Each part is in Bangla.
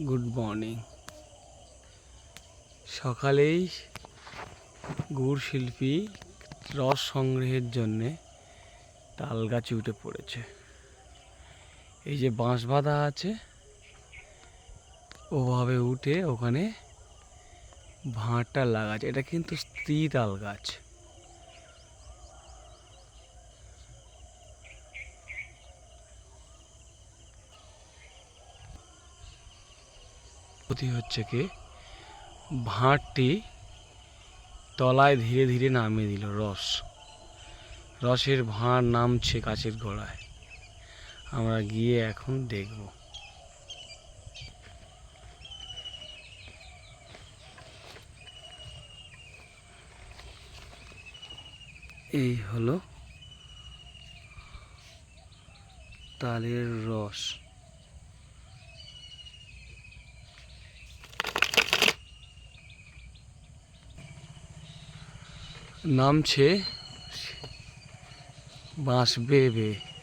গুড মর্নিং সকালেই গুড় শিল্পী রস সংগ্রহের জন্যে তাল গাছে উঠে পড়েছে। এই যে বাঁশ বাঁধা আছে, ওভাবে উঠে ওখানে ভাঁড়টা লাগাচ্ছে। এটা কিন্তু স্ত্রী তাল গাছ। ক্ষতি হচ্ছে কি, ভাঁড়টি তলায় ধীরে ধীরে নামিয়ে দিল, রস। রসের ভাঁড় নামছে গাছের গোড়ায়। আমরা গিয়ে এখন দেখব। এই হলো তালের রস। নামছে বাঁশ বেয়ে বেয়ে।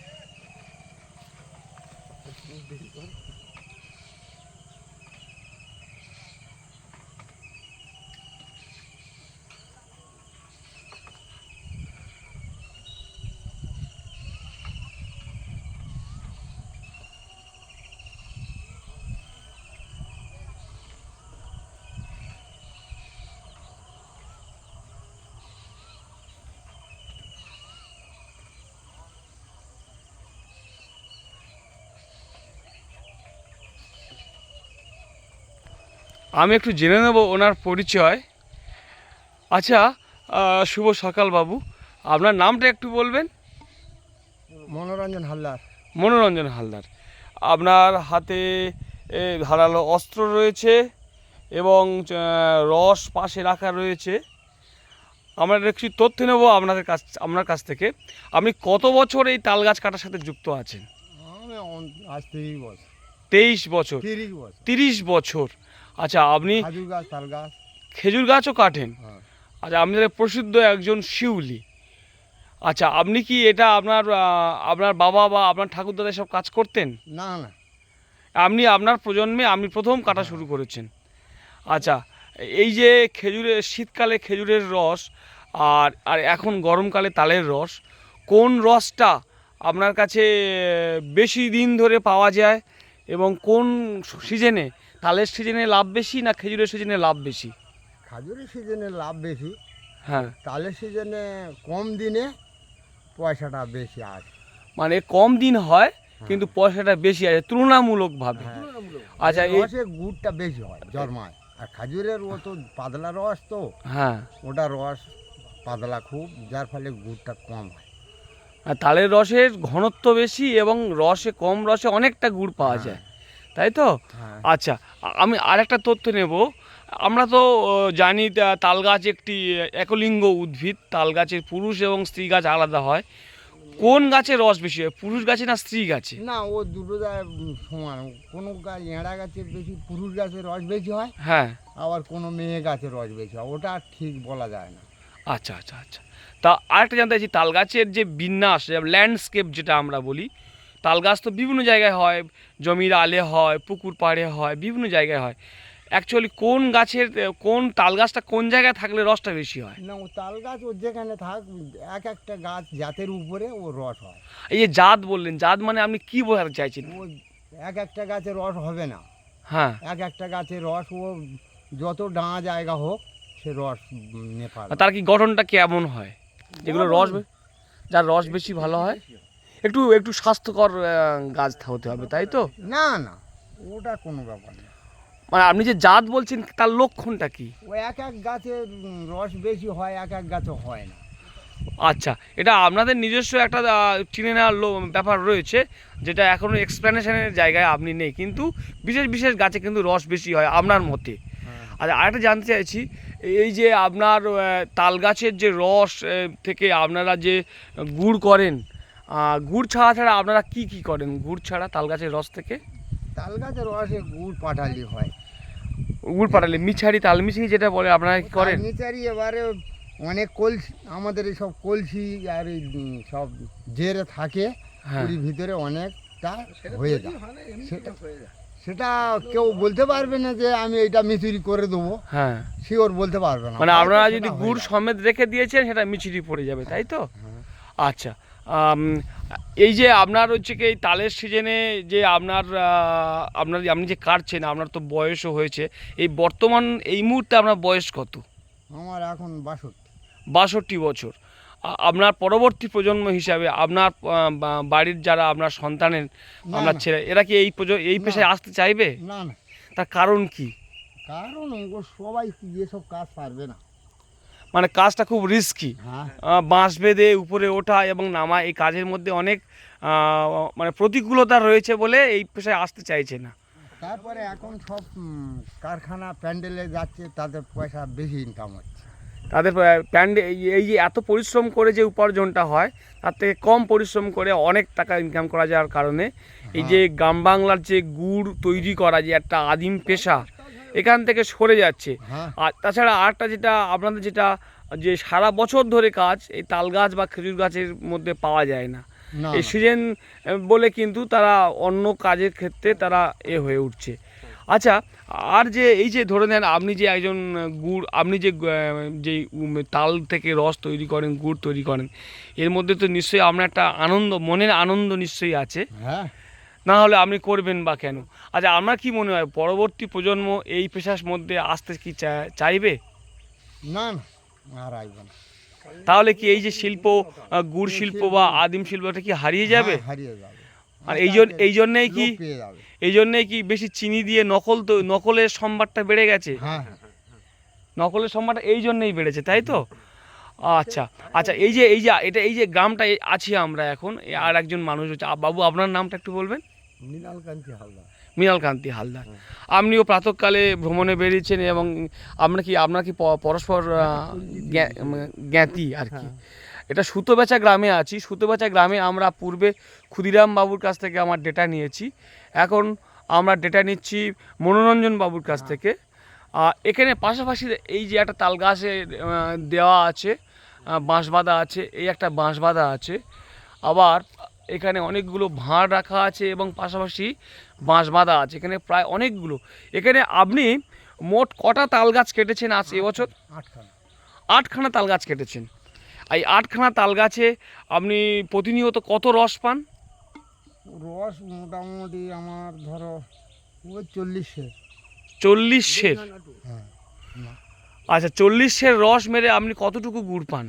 আমি একটু জেনে নেব ওনার পরিচয়। আচ্ছা শুভ সকাল বাবু। আপনার নামটা একটু বলবেন? মনোরঞ্জন হালদার। মনোরঞ্জন হালদার। আপনার হাতে ধারালো অস্ত্র রয়েছে এবং রস পাশে রাখা রয়েছে। আমরা একটু তথ্য নেব আপনাদের কাছ আপনার কাছ থেকে। আপনি কত বছর এই তাল গাছ কাটার সাথে যুক্ত আছেন? আজ তিরিশ বছর। তেইশ বছর। তিরিশ বছর। আচ্ছা আপনি খাজুর গাছ তাল গাছ। খেজুর গাছও কাটেন? হ্যাঁ। আচ্ছা আপনাদের প্রসিদ্ধ একজন শিউলি। আচ্ছা আপনি কি এটা আপনার আপনার বাবা বা আপনার ঠাকুরদাদা সব কাজ করতেন? না না। আপনি আপনার প্রজন্মে আপনি প্রথম কাটা শুরু করেছেন। আচ্ছা এই যে খেজুরের শীতকালে খেজুরের রস আর আর এখন গরমকালে তালের রস কোন রসটা আপনার কাছে বেশি দিন ধরে পাওয়া যায় এবং কোন সিজনে তালের সিজনে লাভ বেশি না খেজুরের সিজনে লাভ বেশি? খাজুরের সিজনে লাভ বেশি। হ্যাঁ। তালের সিজনে কম দিনে পয়সাটা বেশি আসে। মানে কম দিন হয় কিন্তু পয়সাটা বেশি আছে তুলনামূলকভাবে। হ্যাঁ। আচ্ছা এই রসে গুড়টা বেশি হয় জন্মায়। আর খাজুরের ও তো পাতলা রস তো হ্যাঁ। ওটা রস পাতলা খুব যার ফলে গুড়টা কম হয়। আর তালের রসের ঘনত্ব বেশি এবং রসে কম রসে অনেকটা গুড় পাওয়া হ্যাঁ। যায়। তাই তো? হ্যাঁ। আচ্ছা আমি আরেকটা তথ্য নেব। আমরা তো জানি তা- তাল গাছ একটি একলিঙ্গ উদ্ভিদ। তাল গাছের পুরুষ এবং স্ত্রী গাছ আলাদা হয়। কোন গাছে রস বেশি হয় পুরুষ গাছে না স্ত্রী গাছে? না ও দুটো সমান। কোনো গাছ এঁড়া গাছের বেশি পুরুষ গাছে রস বেশি হয় হ্যাঁ। আবার কোনো মেয়ে গাছের রস বেশি হয়। ওটা ঠিক বলা যায় না। আচ্ছা আচ্ছা আচ্ছা। তা আরেকটা জানতে চাইছি তাল গাছের যে বিন্যাস ল্যান্ডস্কেপ যেটা আমরা বলি তাল গাছ তো বিভিন্ন জায়গায় হয় জমির আলে হয় পুকুর পাড়ে হয় বিভিন্ন জায়গায় হয়। অ্যাকচুয়ালি কোন গাছের কোন তাল গাছটা কোন জায়গায় থাকলে রসটা বেশি হয়? না ও তাল গাছ ও যেখানে থাক এক একটা গাছ জাতের উপরে ও রস হয়। এই যে জাত বললেন জাত মানে আপনি কি বোঝাতে চাইছেন? ও এক একটা গাছে রস হবে না। হ্যাঁ। এক একটা গাছের রস ও যত ডাঙা জায়গা হোক সে রস নেপাল। তার কি গঠনটা কেমন হয়? যেগুলো রস যার রস বেশি ভালো হয়? একটু একটু স্বাস্থ্যকর গাছ হতে হবে তাই তো? না না ওটা কোনো ব্যাপার না। মানে আপনি যে জাত বলছেন তার লক্ষণটা কি? ও এক এক গাছে রস বেশি হয় এক এক গাছে হয় না। আচ্ছা এটা আপনাদের নিজস্ব একটা চিনে নেওয়ার ব্যাপার রয়েছে যেটা এখনও এক্সপ্লেনেশনের জায়গায় আপনি নেই কিন্তু বিশেষ বিশেষ গাছে কিন্তু রস বেশি হয় আপনার মতে। আচ্ছা আরেকটা জানতে চাইছি এই যে আপনার তাল গাছের যে রস থেকে আপনারা যে গুড় করেন গুড় ছাড়া ছাড়া আপনারা কি কি করেন? গুড় ছাড়া তাল গাছের রস থেকে? তাল গাছের রসে গুড় পাঠালি হয়। গুড় পাঠালে মিছারি তাল মিছারি যেটা বলে আপনারা কি করেন? মিছারি এবারে অনেক কলসি আমাদের এই সব কলসি আর এই সব জেরে থাকে হ্যাঁ। পুরীর ভিতরে অনেকটা হয়ে যায়। সেটা হয়ে যায়। সেটা কেউ বলতে পারবে না যে আমি এটা মিচুরি করে দেবো। হ্যাঁ। শিওর বলতে পারবে না। মানে আপনারা যদি গুড় সমেত রেখে দিয়েছেন সেটা মিচিরি পড়ে যাবে তাই তো? হ্যাঁ। আচ্ছা এই যে আপনার হচ্ছে কি এই তালের সিজনে যে আপনার আপনার আপনি যে কাটছেন আপনার তো বয়সও হয়েছে এই বর্তমান এই মুহূর্তে আপনার বয়স কত? আমার এখন বাষট্টি। বাষট্টি বছর। আপনার পরবর্তী প্রজন্ম হিসাবে আপনার বাড়ির যারা আপনার সন্তানের আপনার ছেলে এরা কি এই এই পেশায় আসতে চাইবে? না না। তার কারণ কি? কারণ সবাই এসব কাজ পারবে না। মানে কাজটা খুব রিস্কি হ্যাঁ। বাঁশ বেঁধে উপরে ওঠা এবং নামা এই কাজের মধ্যে অনেক মানে প্রতিকূলতা রয়েছে বলে এই পেশায় আসতে চাইছে না। তারপরে এখন সব কারখানা প্যান্ডেলে যাচ্ছে তাদের পয়সা বেশি ইনকাম হচ্ছে। তাদের প্যান্ডে এই যে এত পরিশ্রম করে যে উপার্জনটা হয় তার থেকে কম পরিশ্রম করে অনেক টাকা ইনকাম করা যাওয়ার কারণে এই যে গ্রাম বাংলার যে গুড় তৈরি করা যে একটা আদিম পেশা এখান থেকে সরে যাচ্ছে। হ্যাঁ। আর তাছাড়া আরেকটা যেটা আপনাদের যেটা যে সারা বছর ধরে কাজ এই তাল গাছ বা খেজুর গাছের মধ্যে পাওয়া যায় না। এই। সিজন বলে কিন্তু তারা অন্য কাজের ক্ষেত্রে তারা এ হয়ে উঠছে। আচ্ছা আর যে এই যে ধরে নেন আপনি যে একজন গুড় আপনি যে যে তাল থেকে রস তৈরি করেন গুড় তৈরি করেন এর মধ্যে তো নিশ্চয়ই আপনার একটা আনন্দ মনের আনন্দ নিশ্চয়ই আছে। হ্যাঁ। না হলে আপনি করবেন বা কেন? আচ্ছা আপনার কি মনে হয় পরবর্তী প্রজন্ম এই পেশার মধ্যে আসতে কি চাইবে? না না আর আসবে না। তাহলে কি এই যে শিল্প গুড় শিল্প বা আদিম শিল্পটা কি হারিয়ে যাবে? হ্যাঁ, হারিয়ে যাবে। আর এই জন্য এই জন্যেই কি যাবে। এই জন্যেই কি বেশি চিনি দিয়ে নকল তো নকলের সম্ভারটা বেড়ে গেছে? হ্যাঁ নকলের সম্ভারটা এই জন্যই বেড়েছে তাই তো? আচ্ছা আচ্ছা এই যে এই যে এটা এই যে গ্রামটা আছি আমরা এখন আর একজন মানুষ হচ্ছে বাবু আপনার নামটা একটু বলবেন? মৃণালকান্তি হালদার। মৃণালকান্তি হালদার। আপনিও প্রাতকালে ভ্রমণে বেরিয়েছেন এবং আপনার কি আপনার কি পরস্পর জ্ঞাতি আর কি? এটা সুতোবেচা গ্রামে আছি। সুতোবেচা গ্রামে আমরা পূর্বে ক্ষুদিরাম বাবুর কাছ থেকে আমার ডেটা নিয়েছি। এখন আমরা ডেটা নিচ্ছি মনোরঞ্জন বাবুর কাছ থেকে। আহ, এখানে পাশাপাশি এই যে একটা তাল গাছে দেওয়া আছে বাঁশ বাঁধা আছে এই একটা বাঁশ বাঁধা আছে। আবার এখানে অনেকগুলো ভাঁড় রাখা আছে এবং পাশাপাশি বাঁশ বাঁধা আছে। এখানে প্রায় অনেকগুলো। এখানে আপনি মোট কটা তাল গাছ কেটেছেন আজ এবছর? আটখানা। আটখানা তাল গাছ কেটেছেন। এই আটখানা তাল গাছে আপনি প্রতিনিয়ত কত রস পান? রস মোটামুটি আমার ধরো চল্লিশে চল্লিশ সের হ্যাঁ আচ্ছা চল্লিশ সের রস মেরে আপনি কতটুকু গুড় পান?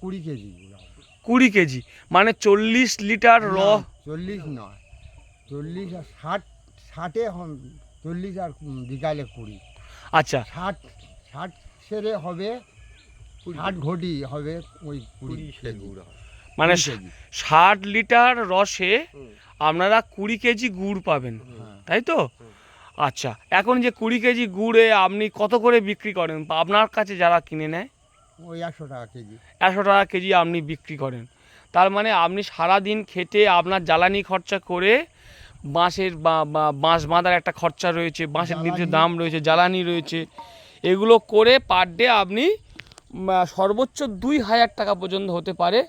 কুড়ি কেজি। কুড়ি কেজি। মানে চল্লিশ লিটার র চল্লিশ নয়। চল্লিশ আর ষাট ষাটে হন- চল্লিশ আর বিকালে কুড়ি। আচ্ছা। ষাট ষাট সেরে হবে ষাট ঘটি হবে ওই কুড়ি মানে ষাট লিটার রসে আপনারা কুড়ি কেজি গুড় পাবেন। তাই তো? আচ্ছা এখন যে কুড়ি কেজি গুড়ে আপনি কত করে বিক্রি করেন? বা আপনার কাছে যারা কিনে নেয়? ওই একশো টাকা কেজি। একশো টাকা কেজি আপনি বিক্রি করেন। তার মানে আপনি সারা দিন খেটে আপনার জ্বালানি খরচা করে বাঁশের বা- বাঁশ বাঁধার একটা খরচা রয়েছে বাঁশের নির্দিষ্ট দাম রয়েছে জ্বালানি রয়েছে এগুলো করে পার ডে আপনি সর্বোচ্চ দুই হাজার টাকা পর্যন্ত হতে পারে।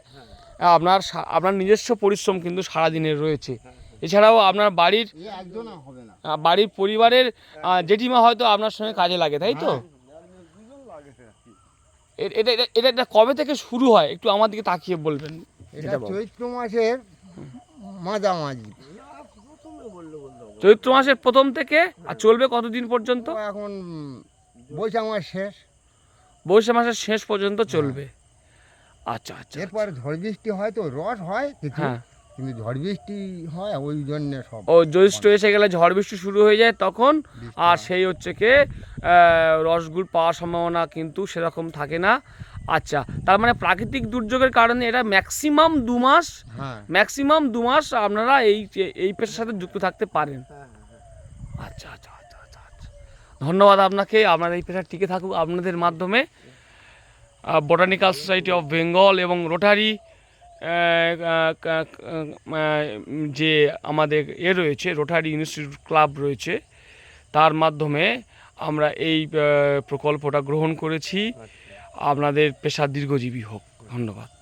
আপনার সা- আপনার নিজস্ব পরিশ্রম কিন্তু সারাদিনের রয়েছে। এছাড়াও আপনার বাড়ির বাড়ির পরিবারের জেঠিমা হয়তো আপনার সঙ্গে কাজে লাগে তাই তো? এ- এটা এটা- এটা এটা কবে থেকে শুরু হয়? একটু আমার দিকে তাকিয়ে বলবেন। এটা চৈত্র মাসের মাঝামাঝি। চৈত্র মাসের প্রথম থেকে? আর চলবে কতদিন পর্যন্ত? এখন বৈশাখ মাস শেষ। বৈশাখ মাসের শেষ পর্যন্ত চলবে। আচ্ছা আচ্ছা এরপর ঝড় বৃষ্টি হয় তো রস হয় কিছু। হ্যাঁ। কিন্তু ঝড় বৃষ্টি হয় ওই জন্য সব। ও জ্যৈষ্ঠ এসে গেলে ঝড় বৃষ্টি শুরু হয়ে যায় তখন আর সেই হচ্ছে কি রসগুল পাওয়ার সম্ভাবনা কিন্তু সেরকম থাকে না। আচ্ছা তার মানে প্রাকৃতিক দুর্যোগের কারণে এটা ম্যাক্সিমাম দু মাস হ্যাঁ। ম্যাক্সিমাম দু মাস আপনারা এই এই পেশার সাথে যুক্ত থাকতে পারেন। আচ্ছা আচ্ছা আচ্ছা আচ্ছা আচ্ছা। ধন্যবাদ আপনাকে আপনার এই পেশা টিকে থাকুক আপনাদের মাধ্যমে। বটানিক্যাল সোসাইটি অফ বেঙ্গল এবং রোটারি যে আমাদের এ রয়েছে রোটারি ইনস্টিটিউট ক্লাব রয়েছে তার মাধ্যমে আমরা এই প্রকল্পটা গ্রহণ করেছি। আপনাদের পেশা দীর্ঘজীবী হোক। ধন্যবাদ।